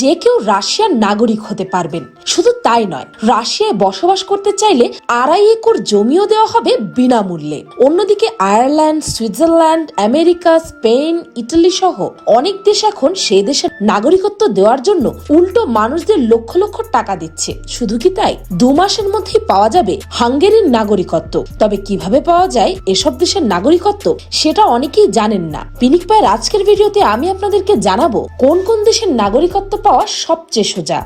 যে কেউ রাশিয়ার নাগরিক হতে পারবেন। শুধু তাই নয়, রাশিয়ায় বসবাস করতে চাইলে আড়াই একর জমিও দেওয়া হবে বিনামূল্যে। অন্যদিকে Ireland, Switzerland, America, Spain, Italy সহ অনেক দেশ এখন সেই দেশের নাগরিকত্ব দেওয়ার জন্য উল্টো মানুষদের লক্ষ লক্ষ টাকা দিচ্ছে। শুধু কি তাই? দু মাসের মধ্যেই পাওয়া যাবে হাঙ্গেরির নাগরিকত্ব। তবে কীভাবে পাওয়া যায় এসব দেশের নাগরিকত্ব, সেটা অনেকেই জানেন না। পিনিক পায়ের আজকের ভিডিওতে আমি আপনাদেরকে জানাব, কোন কোন দেশের নাগরিকত্ব পাওয়া সবচেয়ে সোজা।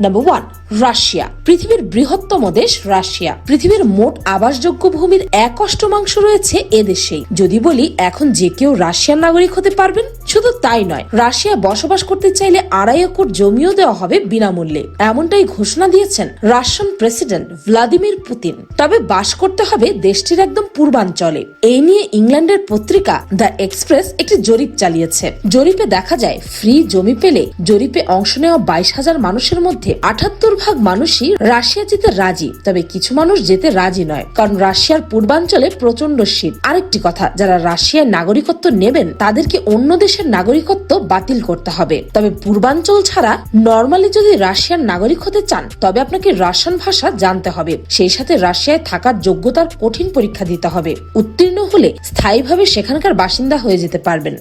Number one Russia. পৃথিবীর বৃহত্তম দেশ রাশিয়া। পৃথিবীর মোট আবাসযোগ্য ভূমির এক অষ্টমাংশ রয়েছে এদেশেই যদি বলি, এখন যে কেউ রাশিয়ার নাগরিক হতে পারবেন, শুধু তাই নয়, রাশিয়া বসবাস করতে চাইলে আড়াই একর জমিও দেওয়া হবে বিনামূল্যে। এমনটাই ঘোষণা দিয়েছেন রাশিয়ান প্রেসিডেন্ট ভ্লাদিমির পুতিন। তবে বাস করতে হবে দেশটির একদম পূর্বাঞ্চলে। এই নিয়ে ইংল্যান্ডের পত্রিকা দ্য এক্সপ্রেস একটি জরিপ চালিয়েছে। জরিপে দেখা যায়, ফ্রি জমি পেলে জরিপে অংশ নেওয়া বাইশ হাজার মানুষের মধ্যে আটাত্তর ভাগ মানুষই রাশিয়া যেতে রাজি, তবে কিছু মানুষ যেতে রাজি নয়, কারণ রাশিয়ার পূর্বাঞ্চলে প্রচণ্ড শীত। আরেকটি কথা, যারা রাশিয়ার নাগরিকত্ব নেবেন, তাদেরকে অন্য দেশের নাগরিকত্ব বাতিল করতে হবে। তবে পূর্বাঞ্চল ছাড়া নর্মালি যদি রাশিয়ার নাগরিক হতে চান, তবে আপনাকে রাশিয়ান ভাষা জানতে হবে। সেই সাথে রাশিয়ায় থাকার যোগ্যতার কঠিন পরীক্ষা দিতে হবে। উত্তীর্ণ হলে স্থায়ীভাবে সেখানকার বাসিন্দা হয়ে যেতে পারবেন।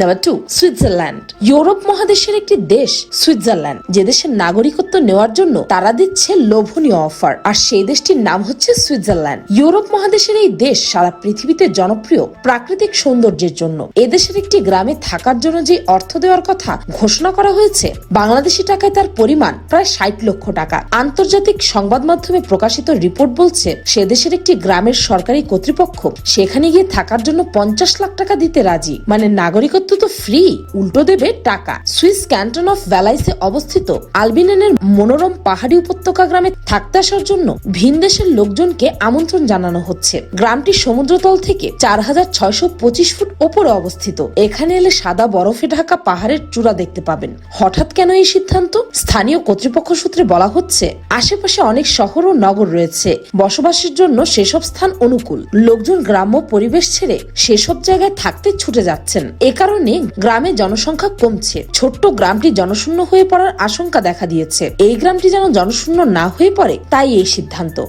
নাম্বার টু সুইজারল্যান্ড ইউরোপ মহাদেশের একটি দেশ সুইজারল্যান্ড যে দেশের নাগরিকত্ব নেওয়ার জন্য তারা দিচ্ছে লোভনীয় অফার আর সেই দেশটির নাম হচ্ছে সুইজারল্যান্ড ইউরোপ মহাদেশের এই দেশ সারা পৃথিবীতে জনপ্রিয় প্রাকৃতিক সৌন্দর্যের জন্য। এদেশের একটি গ্রামে থাকার জন্য যে অর্থ দেওয়ার কথা ঘোষণা করা হয়েছে, বাংলাদেশি টাকায় তার পরিমাণ প্রায় ষাট লক্ষ টাকা। আন্তর্জাতিক সংবাদ মাধ্যমে প্রকাশিত রিপোর্ট বলছে, সে দেশের একটি গ্রামের সরকারি কর্তৃপক্ষ সেখানে গিয়ে থাকার জন্য পঞ্চাশ লাখ টাকা দিতে রাজি। মানে নাগরিকত্ব তো ফ্রি উল্টো দেবে টাকা। সুইস ক্যান্টন অফ ভ্যালাইসে অবস্থিত আলবিনেনের মনোরম পাহাড়ি উপত্যকা গ্রামে থাকতে আসার জন্য ভিন দেশের লোকজনকে আমন্ত্রণ জানানো হচ্ছে। গ্রামটি সমুদ্রতল থেকে চার হাজার ছয়শো পঁচিশ ফুট ওপরে অবস্থিত। এখানে এলে সাদা বরফে ঢাকা পাহাড়ের চূড়া দেখতে পাবেন। হঠাৎ কেন এই সিদ্ধান্ত? স্থানীয় কর্তৃপক্ষ সূত্রে বলা হচ্ছে, আশেপাশে অনেক শহর ও নগর রয়েছে। বসবাসের জন্য সেসব স্থান অনুকূল। লোকজন গ্রাম্য পরিবেশ ছেড়ে সেসব জায়গায় থাকতে ছুটে যাচ্ছেন। এ কারণে গ্রামে জনসংখ্যা কমছে। ছোট্ট গ্রামটি জনশূন্য হয়ে পড়ার আশঙ্কা দেখা দিয়েছে। এই গ্রামটি যেন জনশূন্য না হয়ে পড়ে, তাই এই সিদ্ধান্ত।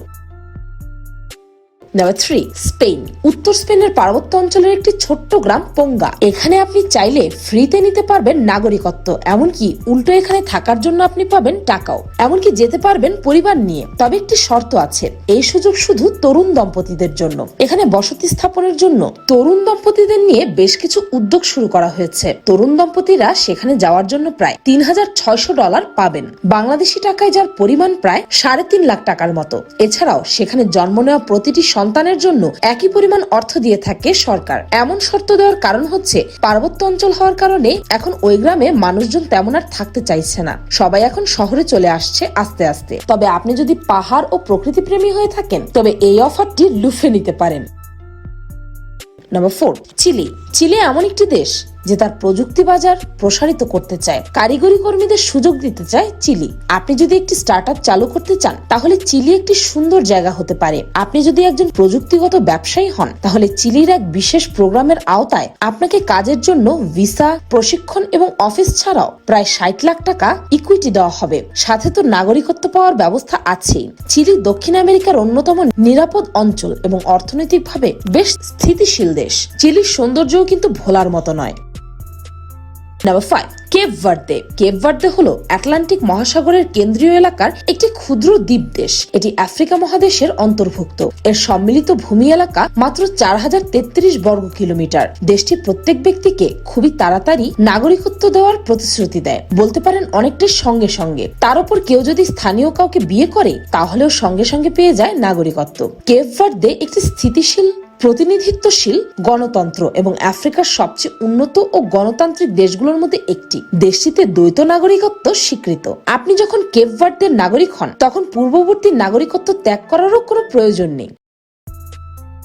নাম্বার থ্রি স্পেন উত্তর স্পেনের পার্বত্য অঞ্চলের একটি ছোট্ট গ্রাম পোঙ্গা। এখানে আপনি চাইলে ফ্রিতে নিতে পারবেন নাগরিকত্ব, এমনকি উল্টো এখানে থাকার জন্য আপনি পাবেন টাকাও। এমনকি যেতে পারবেন পরিবার নিয়ে। তবে একটি শর্ত আছে, এই সুযোগ শুধু তরুণ দম্পতিদের জন্য। এখানে বসতি স্থাপনের জন্য তরুণ দম্পতিদের নিয়ে বেশ কিছু উদ্যোগ শুরু করা হয়েছে। তরুণ দম্পতিরা সেখানে যাওয়ার জন্য প্রায় তিন হাজার ছয়শো ডলার পাবেন। বাংলাদেশি টাকায় যার পরিমাণ প্রায় সাড়ে তিন লাখ টাকার মতো। এছাড়াও সেখানে জন্ম নেওয়া প্রতিটি সন্তানের জন্য একই পরিমাণ অর্থ দিয়ে থাকে সরকার। এমন শর্ত দেওয়ার কারণ হচ্ছে, পার্বত্য অঞ্চল হওয়ার কারণে এখন ওই গ্রামে মানুষজন তেমন আর থাকতে চাইছে না। সবাই এখন শহরে চলে আসছে আস্তে আস্তে। তবে আপনি যদি পাহাড় ও প্রকৃতি প্রেমী হয়ে থাকেন, তবে এই অফারটি লুফে নিতে পারেন। Number four, chilli. চিলি এমন একটি দেশ যে তার প্রযুক্তি বাজার প্রসারিত করতে চায়। কারিগরি কর্মীদের সুযোগ দিতে চায় চিলি। আপনি যদি একটি স্টার্ট চালু করতে চান, তাহলে চিলি একটি সুন্দর জায়গা হতে পারে। আপনি যদি একজন প্রযুক্তিগত ব্যবসায়ী হন, তাহলে চিলির এক বিশেষ প্রোগ্রামের আওতায় আপনাকে কাজের জন্য ভিসা, প্রশিক্ষণ এবং অফিস ছাড়াও প্রায় ষাট লাখ টাকা ইকুইটি দেওয়া হবে। সাথে তো নাগরিকত্ব পাওয়ার ব্যবস্থা আছেই। চিলি দক্ষিণ আমেরিকার অন্যতম নিরাপদ অঞ্চল এবং অর্থনৈতিকভাবে বেশ স্থিতিশীল দেশ। চিলির সৌন্দর্যও কিন্তু ভোলার মতো নয়। Number five Cape Verde Cape Verde হলো আটলান্টিক মহাসাগরের কেন্দ্রীয় এলাকার একটি ক্ষুদ্র দ্বীপ দেশ এটি আফ্রিকা মহাদেশের অন্তর্ভুক্ত। এর সম্মিলিত ভূমি এলাকা মাত্র চার হাজার তেত্রিশ বর্গ কিলোমিটার। দেশটি প্রত্যেক ব্যক্তিকে খুবই তাড়াতাড়ি নাগরিকত্ব দেওয়ার প্রতিশ্রুতি দেয়। বলতে পারেন অনেকটাই সঙ্গে সঙ্গে। তার উপর কেউ যদি স্থানীয় কাউকে বিয়ে করে, তাহলেও সঙ্গে সঙ্গে পেয়ে যায় নাগরিকত্ব। কেপ ভার্দে একটি স্থিতিশীল প্রতিনিধিত্বশীল গণতন্ত্র এবং আফ্রিকার সবচেয়ে উন্নত ও গণতান্ত্রিক দেশগুলোর মধ্যে একটি। দেশটিতে দ্বৈত নাগরিকত্ব স্বীকৃত। আপনি যখন কেপভার্ডের নাগরিক হন, তখন পূর্ববর্তী নাগরিকত্ব ত্যাগ করারও কোনো প্রয়োজন নেই।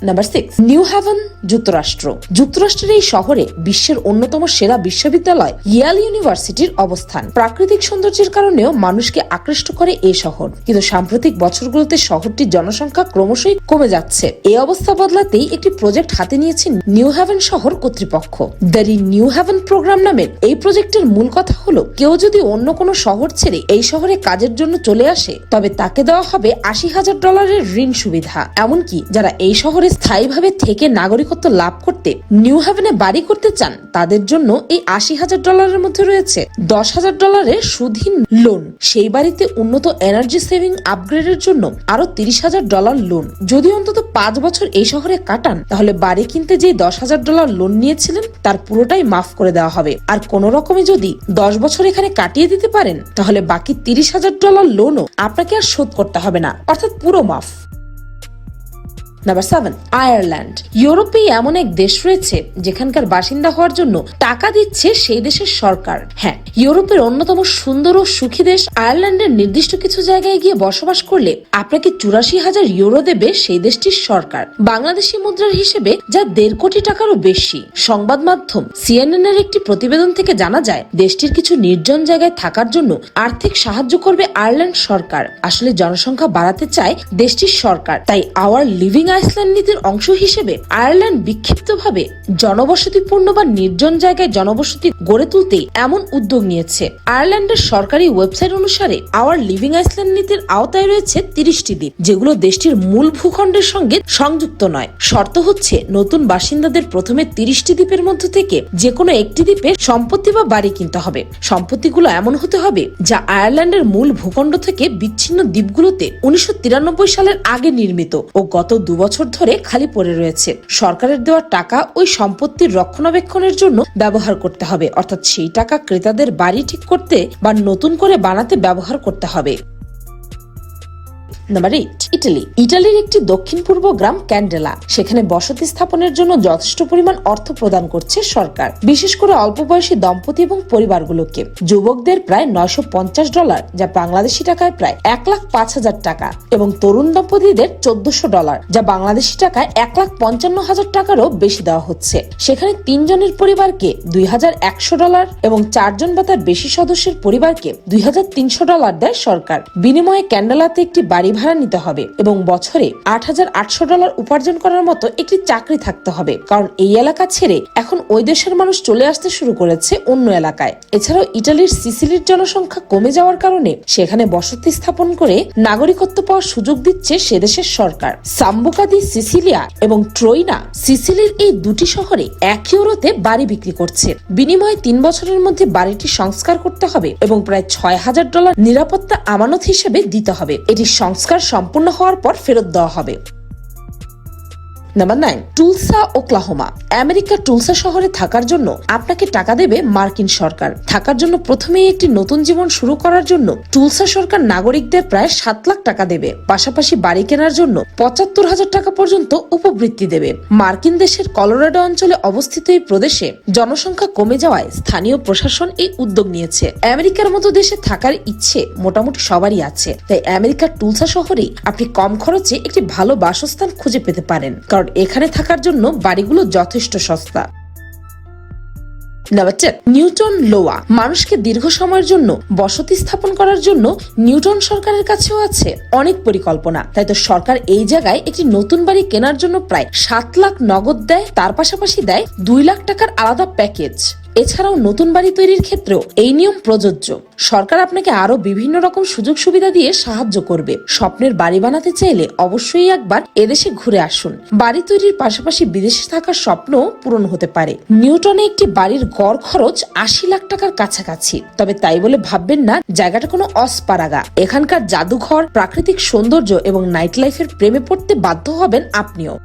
নাম্বার সিক্স নিউ হ্যাভেন যুক্তরাষ্ট্র যুক্তরাষ্ট্রের এই শহরে বিশ্বের অন্যতম সেরা বিশ্ববিদ্যালয় ইয়াল ইউনিভার্সিটির অবস্থান। প্রাকৃতিক সৌন্দর্যের কারণেও মানুষকে আকৃষ্ট করে এই শহর। কিন্তু সাম্প্রতিক বছরগুলোতে শহরটির জনসংখ্যা ক্রমশই কমে যাচ্ছে। এই অবস্থা বদলাতেই একটি প্রজেক্ট হাতে নিয়েছে নিউ হ্যাভেন শহর কর্তৃপক্ষ। দ্য নিউ হ্যাভেন প্রোগ্রাম নামের এই প্রজেক্টের মূল কথা হলো, কেউ যদি অন্য কোনো শহর ছেড়ে এই শহরে কাজের জন্য চলে আসে, তবে তাকে দেওয়া হবে আশি হাজার ডলারের ঋণ সুবিধা। এমনকি যারা এই শহরে স্থায়ীভাবে থেকে নাগরিকত্ব লাভ করতে নিউ হ্যাভেনে বাড়ি করতে চান, তাদের জন্য এই আশি হাজার ডলারের মধ্যে রয়েছে দশ হাজার ডলারের সুধীন লোন। সেই বাড়িতে উন্নত এনার্জি সেভিং আপগ্রেডের জন্য আরও তিরিশ হাজার ডলার লোন। যদি অন্তত পাঁচ বছর এই শহরে কাটান, তাহলে বাড়ি কিনতে যে দশ হাজার ডলার লোন নিয়েছিলেন, তার পুরোটাই মাফ করে দেওয়া হবে। আর কোন রকমে যদি দশ বছর এখানে কাটিয়ে দিতে পারেন, তাহলে বাকি তিরিশ হাজার ডলার লোনও আপনাকে আর শোধ করতে হবে না। অর্থাৎ পুরো মাফ। নাম্বার সেভেন আয়ারল্যান্ড ইউরোপে এমন এক দেশ রয়েছে যেখানকার বাসিন্দা হওয়ার জন্য টাকা দিচ্ছে সেই দেশের সরকার। হ্যাঁ ইউরোপের অন্যতম সুন্দর ও সুখী দেশ আয়ারল্যান্ডের নির্দিষ্ট কিছু জায়গায় গিয়ে বসবাস করলে আপনাকে চুরাশি হাজার ইউরো দেবে সেই দেশটির সরকার। বাংলাদেশি মুদ্রার হিসেবে যা দেড় কোটি টাকারও বেশি। সংবাদ মাধ্যম সিএনএন এর একটি প্রতিবেদন থেকে জানা যায়, দেশটির কিছু নির্জন জায়গায় থাকার জন্য আর্থিক সাহায্য করবে আয়ারল্যান্ড সরকার। আসলে জনসংখ্যা বাড়াতে চায় দেশটির সরকার। তাই আওয়ার লিভিং আইসল্যান্ড নীতির অংশ হিসেবে আয়ারল্যান্ড বিক্ষিপ্তভাবে জনবসতিপূর্ণ বা নির্জন জায়গায় জনবসতি গড়ে তুলতে এমন উদ্যোগ নিয়েছে। আয়ারল্যান্ডের সরকারি ওয়েবসাইট অনুসারে, আওয়ার লিভিং আইসল্যান্ড নীতির আওতায় রয়েছে তিরিশটি দ্বীপ, যেগুলো দেশটির মূল ভূখণ্ডের সঙ্গে সংযুক্ত নয়। শর্ত হচ্ছে, নতুন বাসিন্দাদের প্রথমে তিরিশটি দ্বীপের মধ্য থেকে যে কোনো একটি দ্বীপে সম্পত্তি বা বাড়ি কিনতে হবে। সম্পত্তিগুলো এমন হতে হবে, যা আয়ারল্যান্ডের মূল ভূখণ্ড থেকে বিচ্ছিন্ন দ্বীপগুলোতে উনিশশো তিরানব্বই সালের আগে নির্মিত ও গত দু বছর ধরে খালি পড়ে রয়েছে। সরকারের দেওয়া টাকা ওই সম্পত্তির রক্ষণাবেক্ষণের জন্য ব্যবহার করতে হবে। অর্থাৎ সেই টাকা ক্রেতাদের বাড়ি ঠিক করতে বা নতুন করে বানাতে ব্যবহার করতে হবে। নাম্বার এইট ইটালি ইটালির একটি দক্ষিণ পূর্ব গ্রাম ক্যান্ডেলা সেখানে বসতি স্থাপনের জন্য যথেষ্ট পরিমাণ অর্থ প্রদান করছে সরকার, বিশেষ করে অল্প বয়সী দম্পতি এবং পরিবারগুলোকে। যুবকদের প্রায় নয়শো পঞ্চাশ ডলার, যা বাংলাদেশি টাকায় প্রায় এক লাখ পাঁচ হাজার টাকা, এবং তরুণ দম্পতিদের চোদ্দশো ডলার, যা বাংলাদেশি টাকায় এক লাখ পঞ্চান্ন হাজার টাকারও বেশি দেওয়া হচ্ছে। সেখানে তিনজনের পরিবারকে দুই হাজার একশো ডলার এবং চারজন বা তার বেশি সদস্যের পরিবারকে দুই হাজার তিনশো ডলার দেয় সরকার। বিনিময়ে ক্যান্ডেলাতে একটি বাড়ি ভাড়া নিতে হবে এবং বছরে আট হাজার আটশো ডলার উপার্জন করার মতো একটি চাকরি থাকতে হবে। কারণ এই এলাকা ছেড়ে এখন ওই দেশের মানুষ চলে আসতে শুরু করেছে অন্য এলাকায়। এছাড়াও ইটালির সিসিলির জনসংখ্যা কমে যাওয়ার কারণে সেখানে বসতি স্থাপন করে নাগরিকত্ব পাওয়ার সুযোগ দিচ্ছে সে দেশের সরকার। সাম্বুকাদি সিসিলিয়া এবং ট্রোইনা সিসিলির এই দুটি শহরে এক ইউরোতে বাড়ি বিক্রি করছে। বিনিময়ে তিন বছরের মধ্যে বাড়িটি সংস্কার করতে হবে এবং প্রায় ছয় হাজার ডলার নিরাপত্তা আমানত হিসেবে দিতে হবে। এটি সংস্কার সম্পূর্ণ হওয়ার পর ফেরত দেওয়া হবে। নাম্বার নাইন টুলসা ওক্লাহোমা আমেরিকার টুলসা শহরে থাকার জন্য আপনাকে টাকা দেবে মার্কিন সরকার। থাকার জন্য প্রথমেই একটি নতুন জীবন শুরু করার জন্য টুলসা সরকার নাগরিকদের প্রায় সাত লাখ টাকা দেবে। পাশাপাশি বাড়ি কেনার জন্য পঁচাত্তর হাজার টাকা পর্যন্ত উপবৃত্তি দেবে। মার্কিন দেশের কলোরাডো অঞ্চলে অবস্থিত এই প্রদেশে জনসংখ্যা কমে যাওয়ায় স্থানীয় প্রশাসন এই উদ্যোগ নিয়েছে। আমেরিকার মতো দেশে থাকার ইচ্ছে মোটামুটি সবারই আছে। তাই আমেরিকার টুলসা শহরেই আপনি কম খরচে একটি ভালো বাসস্থান খুঁজে পেতে পারেন। কারণ এখানে থাকার জন্য বাড়িগুলো যথেষ্ট সস্তা। Newton Iowa. মানুষকে দীর্ঘ সময়ের জন্য বসতি স্থাপন করার জন্য নিউটন সরকারের কাছেও আছে অনেক পরিকল্পনা। তাই তো সরকার এই জায়গায় একটি নতুন বাড়ি কেনার জন্য প্রায় সাত লাখ নগদ দেয়, তার পাশাপাশি দেয় দুই লাখ টাকার আলাদা প্যাকেজ। এছাড়াও নতুন বাড়ি তৈরির ক্ষেত্রেও এই নিয়ম প্রযোজ্য। সরকার আপনাকে আরও বিভিন্ন রকম সুযোগ সুবিধা দিয়ে সাহায্য করবে। স্বপ্নের বাড়ি বানাতে চাইলে অবশ্যই একবার এদেশে ঘুরে আসুন। বাড়ি তৈরির পাশাপাশি বিদেশে থাকার স্বপ্ন পূরণ হতে পারে। নিউটনে একটি বাড়ির গড় খরচ আশি লাখ টাকার কাছাকাছি। তবে তাই বলে ভাববেন না, জায়গাটা কোনো অস্পারাগা। এখানকার জাদুঘর, প্রাকৃতিক সৌন্দর্য এবং নাইট লাইফের প্রেমে পড়তে বাধ্য হবেন আপনিও।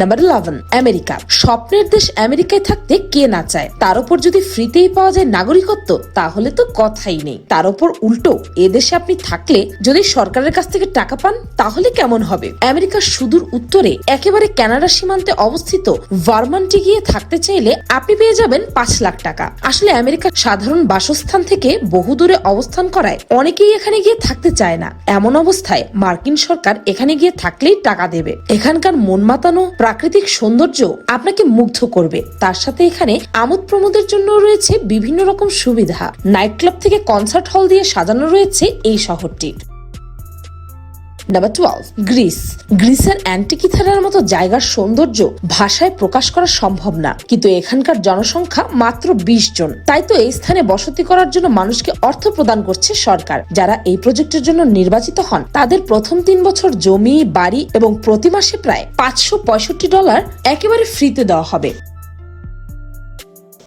নাম্বার ইলেভেন আমেরিকা স্বপ্নের দেশ আমেরিকায় থাকতে কে না চায়? তার উপর যদি ফ্রিতেই পাওয়া যায় নাগরিকত্ব, তাহলে তো কথাই নেই। তার উপর উল্টো, এ দেশে আপনি থাকলে যদি সরকারের কাছ থেকে টাকা পান, তাহলে কেমন হবে? আমেরিকার সুদূর উত্তরে, একেবারে কানাডা সীমান্তে অবস্থিত ভার্মান্টে গিয়ে থাকতে চাইলে আপনি পেয়ে যাবেন পাঁচ লাখ টাকা। আসলে আমেরিকার সাধারণ বাসস্থান থেকে বহু দূরে অবস্থান করায়, অনেকেই এখানে গিয়ে থাকতে চায় না। এমন অবস্থায় মার্কিন সরকার এখানে গিয়ে থাকলেই টাকা দেবে। এখানকার মন মাতানো প্রাকৃতিক সৌন্দর্য আপনাকে মুগ্ধ করবে। তার সাথে এখানে আমোদ প্রমোদের জন্য রয়েছে বিভিন্ন রকম সুবিধা। নাইট ক্লাব থেকে কনসার্ট হল দিয়ে সাজানো রয়েছে এই শহরটি। নাম্বার টুয়েলভ গ্রিস গ্রিসের অ্যান্টিকিথারার মতো জায়গার সৌন্দর্য ভাষায় প্রকাশ করা সম্ভব না। কিন্তু এখানকার জনসংখ্যা মাত্র বিশ জন। তাই তো এই স্থানে বসতি করার জন্য মানুষকে অর্থ প্রদান করছে সরকার। যারা এই প্রজেক্টের জন্য নির্বাচিত হন, তাদের প্রথম তিন বছর জমি, বাড়ি এবং প্রতি মাসে প্রায় পাঁচশো পঁয়ষট্টি ডলার একেবারে ফ্রিতে দেওয়া হবে।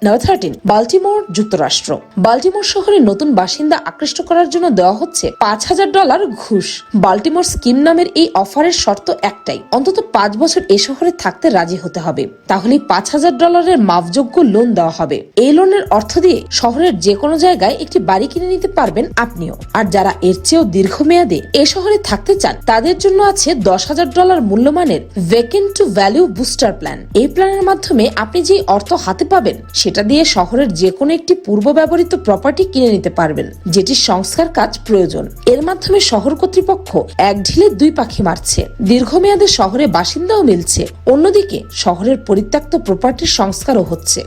নাম্বার থার্টিন বাল্টিমোর যুক্তরাষ্ট্র। বাল্টিমোর শহরে নতুন বাসিন্দা আকৃষ্ট করার জন্য দেওয়া হচ্ছে পাঁচ হাজার ডলার ঘুষ। বাল্টিমোর স্কিম নামের এই অফারের শর্ত একটাই, অন্তত পাঁচ বছর এ শহরে থাকতে রাজি হতে হবে। তাহলে পাঁচ হাজার ডলারের মাপযোগ্য লোন দেওয়া হবে। এই লোনের অর্থ দিয়ে শহরের যে কোনো জায়গায় একটি বাড়ি কিনে নিতে পারবেন আপনিও। আর যারা এর চেয়েও দীর্ঘমেয়াদে এ শহরে থাকতে চান, তাদের জন্য আছে দশ হাজার dollar মূল্যমানের vacant to value booster plan এই প্ল্যানের মাধ্যমে আপনি যে অর্থ হাতে পাবেন সেটা দিয়ে শহরের যে কোনো একটি পূর্ব ব্যবহৃত প্রপার্টি কিনে নিতে পারবেন যেটির সংস্কার কাজ প্রয়োজন। এর মাধ্যমে শহর কর্তৃপক্ষ এক ঢিলে দুই পাখি মারছে। দীর্ঘমেয়াদে শহরে বাসিন্দাও মিলছে। অন্যদিকে, শহরের পরিত্যক্ত প্রপার্টির সংস্কারও হচ্ছে।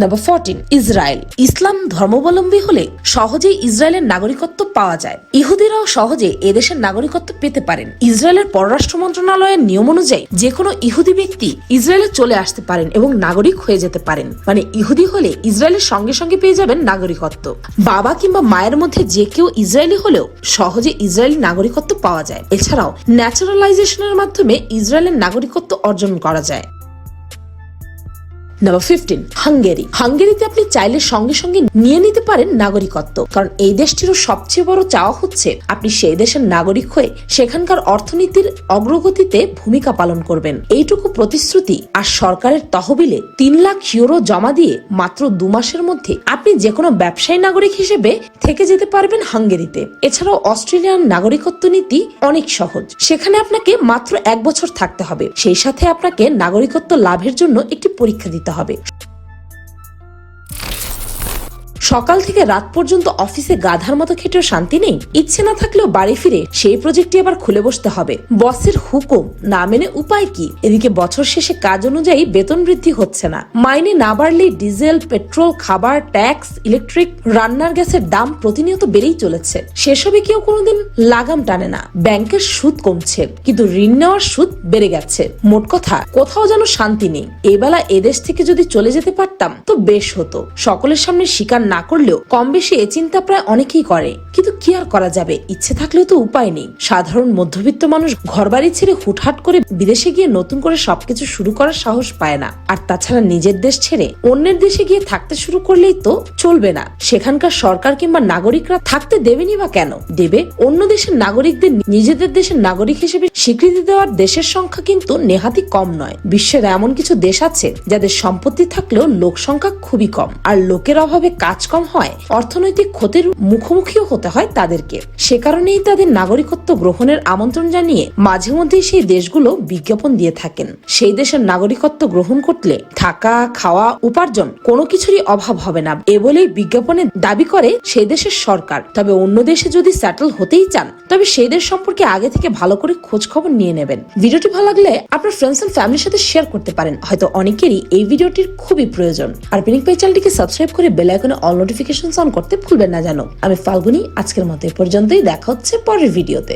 নাম্বার ফোরটিন ইসরায়েল ইসলাম ধর্মাবলম্বী হলে সহজেই ইসরায়েলের নাগরিকত্ব পাওয়া যায়। ইহুদিরাও সহজে এদেশের নাগরিকত্ব পেতে পারেন। ইসরায়েলের পররাষ্ট্র মন্ত্রণালয়ের নিয়ম অনুযায়ী যে কোনো ইহুদি ব্যক্তি ইসরায়েলে চলে আসতে পারেন এবং নাগরিক হয়ে যেতে পারেন। মানে ইহুদি হলে ইসরায়েলের সঙ্গে সঙ্গে পেয়ে যাবেন নাগরিকত্ব। বাবা কিংবা মায়ের মধ্যে যে কেউ ইসরায়েলি হলেও সহজে ইসরায়েলি নাগরিকত্ব পাওয়া যায়। এছাড়াও ন্যাচারালাইজেশনের মাধ্যমে ইসরায়েলের নাগরিকত্ব অর্জন করা যায়। নাম্বার ফিফটিন হাঙ্গেরি হাঙ্গেরিতে আপনি চাইলে সঙ্গে সঙ্গে নিয়ে নিতে পারেন নাগরিকত্ব। কারণ এই দেশটিরও সবচেয়ে বড় চাওয়া হচ্ছে আপনি সেই দেশের নাগরিক হয়ে সেখানকার অর্থনীতির অগ্রগতিতে ভূমিকা পালন করবেন। এইটুকু প্রতিশ্রুতি আর সরকারের তহবিলে তিন লাখ ইউরো জমা দিয়ে মাত্র দু মাসের মধ্যে আপনি যে কোনো ব্যবসায়ী নাগরিক হিসেবে থেকে যেতে পারবেন হাঙ্গেরিতে। এছাড়াও অস্ট্রেলিয়ান নাগরিকত্ব নীতি অনেক সহজ। সেখানে আপনাকে মাত্র এক বছর থাকতে হবে। সেই সাথে আপনাকে নাগরিকত্ব লাভের জন্য একটি পরীক্ষা দিতে হবে। সকাল থেকে রাত পর্যন্ত অফিসে গাধার মতো খেটেও শান্তি নেই? ইচ্ছে না থাকলেও বাড়ি ফিরে সেই প্রজেক্টটি আবার খুলে বসতে হবে। বসের হুকুম না মেনে উপায় কি? এদিকে বছর শেষে কাজ অনুযায়ী বেতন বৃদ্ধি হচ্ছে না। মাইনে না বাড়লেই ডিজেল, পেট্রোল, খাবার, ট্যাক্স, ইলেকট্রিক, রান্নার গ্যাসের দাম প্রতিনিয়ত বেড়েই চলেছে। সেসবে কেউ কোনোদিন লাগাম টানে না। ব্যাংকের সুদ কমছে, কিন্তু ঋণ নেওয়ার সুদ বেড়ে গেছে। মোট কথা, কোথাও যেন শান্তি নেই। এবেলা এদেশ থেকে যদি চলে যেতে পারতাম, তো বেশ হতো। সকলের সামনে স্বীকার না করলেও কম বেশি এ চিন্তা প্রায় অনেকেই করে। কিন্তু কি আর করা যাবে? ইচ্ছে থাকলেও তো উপায় নেই। সাধারণ মধ্যবিত্ত মানুষ ঘরবাড়ি ছেড়ে হুটহাট করে বিদেশে গিয়ে নতুন করে সবকিছু শুরু করার সাহস পায় না। আর তাছাড়া নিজের দেশ ছেড়ে অন্যের দেশে গিয়ে থাকতে শুরু করলেই তো চলবে না। সেখানকার সরকার কিংবা নাগরিকরা থাকতে দেবেনি বা কেন? দেবে অন্য দেশের নাগরিকদের নিজেদের দেশের নাগরিক হিসেবে স্বীকৃতি দেওয়ার দেশের সংখ্যা কিন্তু নেহাতি কম নয়। বিশ্বের এমন কিছু দেশ আছে যাদের সম্পত্তি থাকলেও লোক সংখ্যা খুবই কম। আর লোকের অভাবে কাজ কম হয়। অর্থনৈতিক ক্ষতির মুখোমুখিও হতে হয় তাদেরকে। সে কারণেই তাদের নাগরিকত্ব গ্রহণের আমন্ত্রণ জানিয়ে মাঝে মধ্যে সেই দেশগুলো বিজ্ঞাপন দিয়ে থাকেন। সেই দেশের নাগরিকত্ব গ্রহণ করলে থাকা, খাওয়া, উপার্জন কোনো কিছুরই অভাব হবে না। এ বলেই বিজ্ঞাপনে দাবি করে সেই দেশের সরকার। তবে অন্য দেশে যদি সেটেল হতেই চান, তবে সেই দেশ সম্পর্কে আগে থেকে ভালো করে খোঁজ খবর নিয়ে নেবেন। ভিডিওটি ভালো লাগলে আপনার ফ্রেন্ডস এন্ড ফ্যামিলির সাথে শেয়ার করতে পারেন। হয়তো অনেকেরই এই ভিডিওটির খুবই প্রয়োজন। আর পিনিক পাই চ্যানেলটিকে সাবস্ক্রাইব করে বেল আইকনে অল নোটিফিকেশন অন করতে ভুলবেন না জানো। আমি ফাল্গুনি, আজকের মতো এ পর্যন্তই। দেখা হচ্ছে পরের ভিডিওতে।